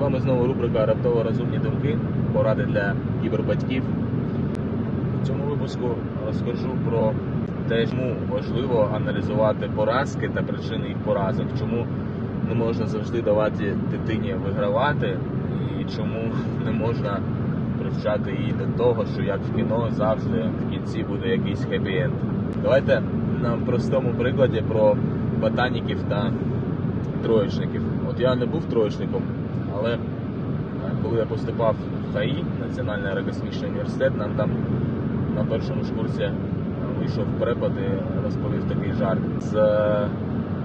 вами знову рубрика Раптово розумні думки, поради для кібербатьків. В цьому випуску розкажу про те, чому важливо аналізувати поразки та причини їх поразок, чому не можна завжди давати дитині вигравати, і чому не можна привчати її до того, що як в кіно завжди в кінці буде якийсь хеппі-енд. Давайте на простому прикладі про ботаніків та троєчників. От я не був троєчником, але е, коли я поступав в ХАІ, Національний аерокосмічний університет, нам там на першому ж курсі е, вийшов препод і розповів такий жарт з е,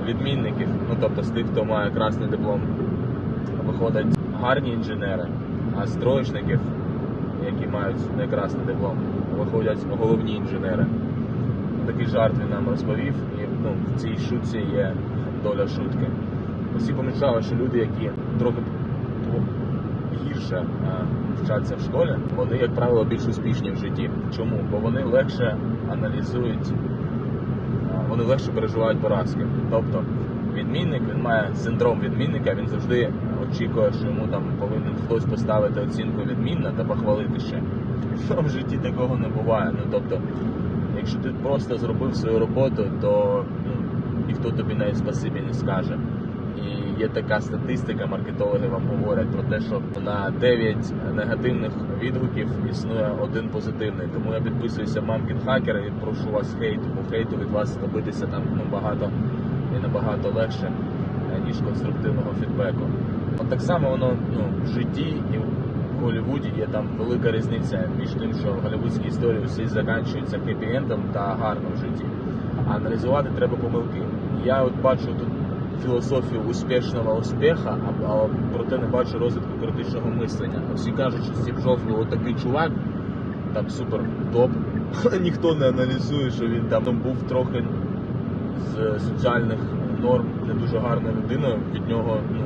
відмінників, ну тобто з тих, хто має красний диплом, виходять гарні інженери, а з троєчників, які мають не красний диплом, виходять головні інженери. Такий жарт він нам розповів, і ну, в цій шутці є доля шутки. Усі помічали, що люди, які трохи гірше е, вчаться в школі, вони, як правило, більш успішні в житті. Чому? Бо вони легше аналізують, е, вони легше переживають поразки. Тобто відмінник він має синдром відмінника, він завжди очікує, що йому там повинен хтось поставити оцінку відмінна та похвалити ще. А в житті такого не буває. Ну тобто, якщо ти просто зробив свою роботу, то ну, ніхто тобі навіть спасибі не скаже. І є така статистика, маркетологи вам говорять про те, що на 9 негативних відгуків існує один позитивний. Тому я підписуюся мамкін хакер і прошу вас хейту, бо хейту від вас добитися там набагато і набагато легше, е, ніж конструктивного фідбеку. От так само воно ну, в житті і в Голлівуді є там велика різниця між тим, що в голлівудській історії всі закінчуються хеппі-ендом та гарно в житті. А аналізувати треба помилки. Я от бачу тут філософію успішного успіха, а, проте не бачу розвитку критичного мислення. Всі кажуть, що Стів Джобс був отакий чувак, там супер топ. Ніхто не аналізує, що він там був трохи з соціальних норм не дуже гарною людиною. Від нього ну,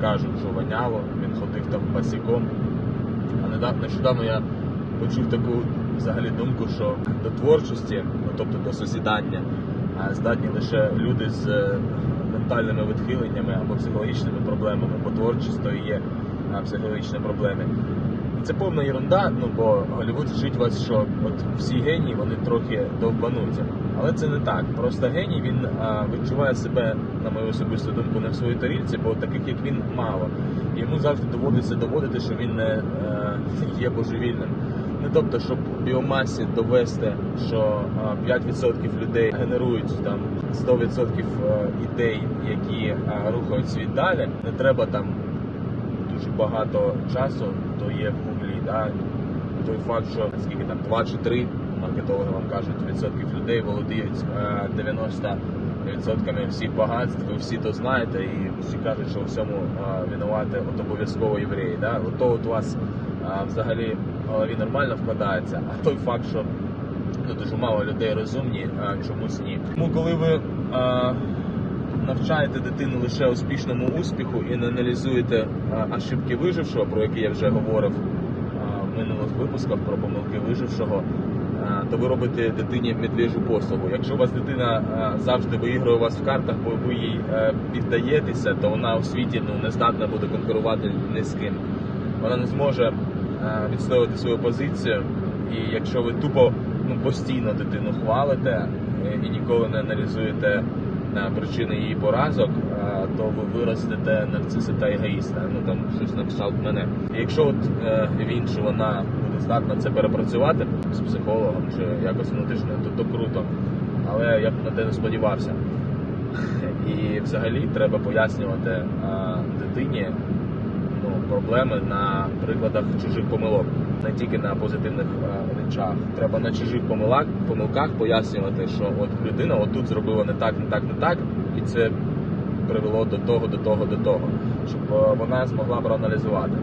кажуть, що воняло, він ходив там пасіком. А недавно нещодавно я почув таку взагалі думку, що до творчості, ну тобто до сусідання, здатні лише люди з ментальними відхиленнями або психологічними проблемами, бо творчість то і є а, психологічні проблеми. І це повна ерунда, ну бо Голлівуд вчить вас, що от всі генії вони трохи довбануться. Але це не так. Просто геній він а, відчуває себе, на мою особисту думку, не в своїй тарілці, бо таких як він мало. Йому завжди доводиться доводити, що він не е, є божевільним. Не тобто, щоб біомасі довести, що а, 5% людей генерують там 100% е, ідей, які рухають світ далі. Не треба там дуже багато часу, то є в гуглі. Да? Той факт, що скільки там 2 чи 3 маркетологи вам кажуть, відсотків людей володіють е, 90 відсотками всіх багатств, ви всі то знаєте, і всі кажуть, що у всьому винувати от обов'язково євреї. Да? От то от у вас взагалі в нормально вкладається, а той факт, що ну, дуже мало людей розумні, а чомусь ні. Тому коли ви е, навчаєте дитину лише успішному успіху і не аналізуєте а, ошибки вижившого, про які я вже говорив а, в минулих випусках про помилки вижившого, а, то ви робите дитині медвежу послугу. Якщо у вас дитина а, завжди виігрує у вас в картах, бо ви їй е, піддаєтеся, то вона у світі ну, не здатна буде конкурувати ні з ким. Вона не зможе відстоювати свою позицію. І якщо ви тупо ну, постійно дитину хвалите е, і ніколи не аналізуєте на причини її поразок, то ви виростете нарциса та егоїста. Ну там щось на кшталт мене. І якщо от е, він чи вона буде здатна це перепрацювати з психологом чи якось внутрішньо, то, то круто. Але я б на те не сподівався. І взагалі треба пояснювати дитині проблеми на прикладах чужих помилок, не тільки на позитивних е, речах. Треба на чужих помилах, помилках пояснювати, що от людина отут зробила не так, не так, не так, і це привело до того, до того, до того, щоб е, вона змогла проаналізувати.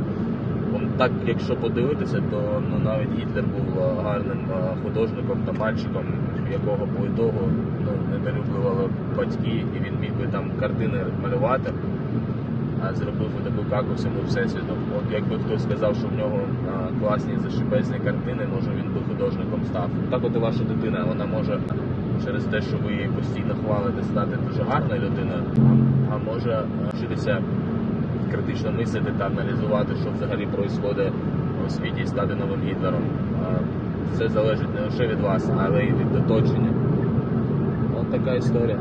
Так, якщо подивитися, то ну, навіть Гітлер був е, гарним художником та мальчиком, якого по ітогу ну, недолюблювали батьки, і він міг би там картини малювати зробив таку каку всьому всесвіту. От якби хтось сказав, що в нього класні зашибезні картини, може він би художником став. Так от і ваша дитина, вона може через те, що ви її постійно хвалите, стати дуже гарною людиною, а, може вчитися критично мислити та аналізувати, що взагалі відбувається у світі і стати новим Гітлером. Е, Все залежить не лише від вас, але й від оточення. От така історія.